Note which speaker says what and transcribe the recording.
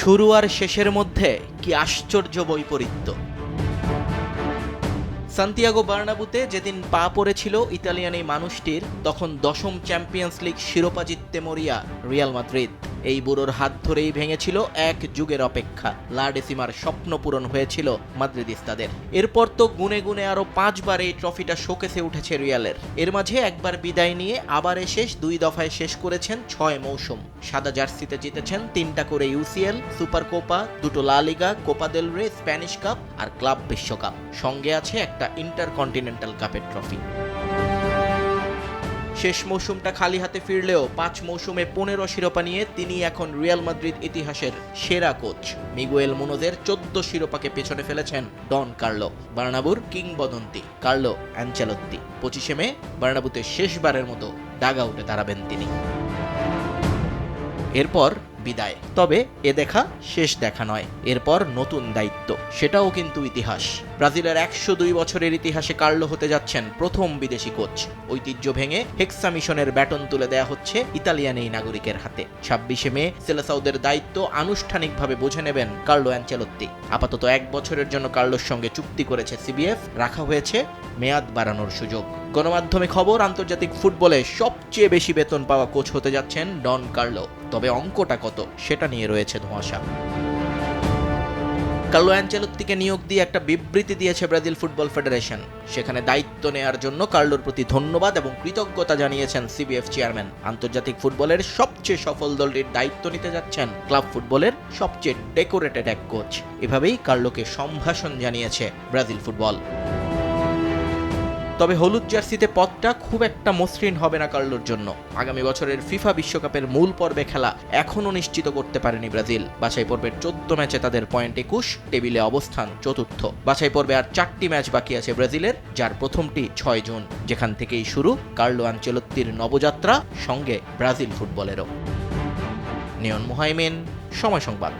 Speaker 1: শুরু আর শেষের মধ্যে কি আশ্চর্য বৈপরীত্য। সান্তিয়াগো বার্নাবুতে যেদিন পা পড়েছিল ইতালিয়ান এই মানুষটির, তখন দশম চ্যাম্পিয়ন্স লিগ শিরোপা জিততে মরিয়া রিয়াল মাদ্রিদ। এই বুড়োর হাত ধরেই ভেঙেছিল এক যুগের অপেক্ষা। লা ডেসিমার স্বপ্ন পূরণ হয়েছিল মাদ্রিদিস্তাদের। এরপর তো গুনে গুনে আরও পাঁচবার এই ট্রফিটা শোকেসে উঠেছে রিয়ালের। এর মাঝে একবার বিদায় নিয়ে আবার শেষ দুই দফায় শেষ করেছেন ছয় মৌসুম। সাদা জার্সিতে জিতেছেন তিনটা করে ইউসিএল সুপার কোপা দুটো লা লিগা, Copa del Rey, Spanish cup আর ক্লাব বিশ্বকাপ। সঙ্গে আছে একটা ইন্টারকন্টিনেন্টাল কাপের ট্রফি। শেষ মৌসুমটা খালি হাতে ফিরলেও পাঁচ মৌসুমে পনেরো শিরোপা নিয়ে তিনি এখন রিয়াল মাদ্রিদ ইতিহাসের সেরা কোচ। মিগুয়েল মোনোদের চোদ্দ শিরোপাকে পেছনে ফেলেছেন ডন কার্লো, বার্নাবুর কিংবদন্তি কার্লো অ্যাঞ্চেলত্তি পঁচিশে মে, বার্নাবুতে শেষবারের মতো ডাগ আউটে দাঁড়াবেন তিনি। এরপর বিদায়। তবে এ দেখা শেষ দেখা নয়, এরপর নতুন দায়িত্ব। সেটাও কিন্তু ইতিহাস। ব্রাজিলের একশো দুই বছরের ইতিহাসে কার্লো হতে যাচ্ছেন প্রথম বিদেশি কোচ। ঐতিহ্য ভেঙে হেক্সা মিশনের ব্যাটন তুলে দেয়া হচ্ছে ইতালিয়ান এই নাগরিকের হাতে। ছাব্বিশে মে, সেলেসাউদের দায়িত্ব আনুষ্ঠানিকভাবে বুঝে নেবেন কার্লো অ্যাঞ্চেলত্তি। আপাতত এক বছরের জন্য কার্লোর সঙ্গে চুক্তি করেছে সিবিএফ, রাখা হয়েছে মেয়াদ বাড়ানোর সুযোগ। গণমাধ্যমে খবর, আন্তর্জাতিক ফুটবলে সবচেয়ে বেশি বেতন পাওয়া কোচ হতে যাচ্ছেন ডন কার্লো। তবে অঙ্কটা কত, সেটা নিয়ে রয়েছে ধোঁয়াশা। কার্লো অ্যাঞ্চেলত্তিকে নিয়োগ দিয়ে একটা বিবৃতি দিয়েছে ব্রাজিল ফুটবল ফেডারেশন। সেখানে দায়িত্ব নেয়ার জন্য কার্লোর প্রতি ধন্যবাদ এবং কৃতজ্ঞতা জানিয়েছেন সিবিএফ চেয়ারম্যান। আন্তর্জাতিক ফুটবলের সবচেয়ে সফল দলটির দায়িত্ব নিতে যাচ্ছেন ক্লাব ফুটবলের সবচেয়ে ডেকোরেটেড এক কোচ। এভাবেই কার্লোকে সম্ভাষণ জানিয়েছে ব্রাজিল ফুটবল। তবে হলুদ জার্সিতে পথটা খুব একটা মসৃণ হবে না কার্লোর জন্য। আগামী বছরের ফিফা বিশ্বকাপের মূল পর্বে খেলা এখনও নিশ্চিত করতে পারেনি ব্রাজিল। বাছাই পর্বের চোদ্দ ম্যাচে তাদের পয়েন্ট একুশ, টেবিলে অবস্থান চতুর্থ। বাছাই পর্বে আর চারটি ম্যাচ বাকি আছে ব্রাজিলের, যার প্রথমটি ছয় জুন। যেখান থেকেই শুরু কার্লো আঞ্চলত্তির নবযাত্রা, সঙ্গে ব্রাজিল ফুটবলেরও। নিয়ন মুহাইমেন, সময় সংবাদ।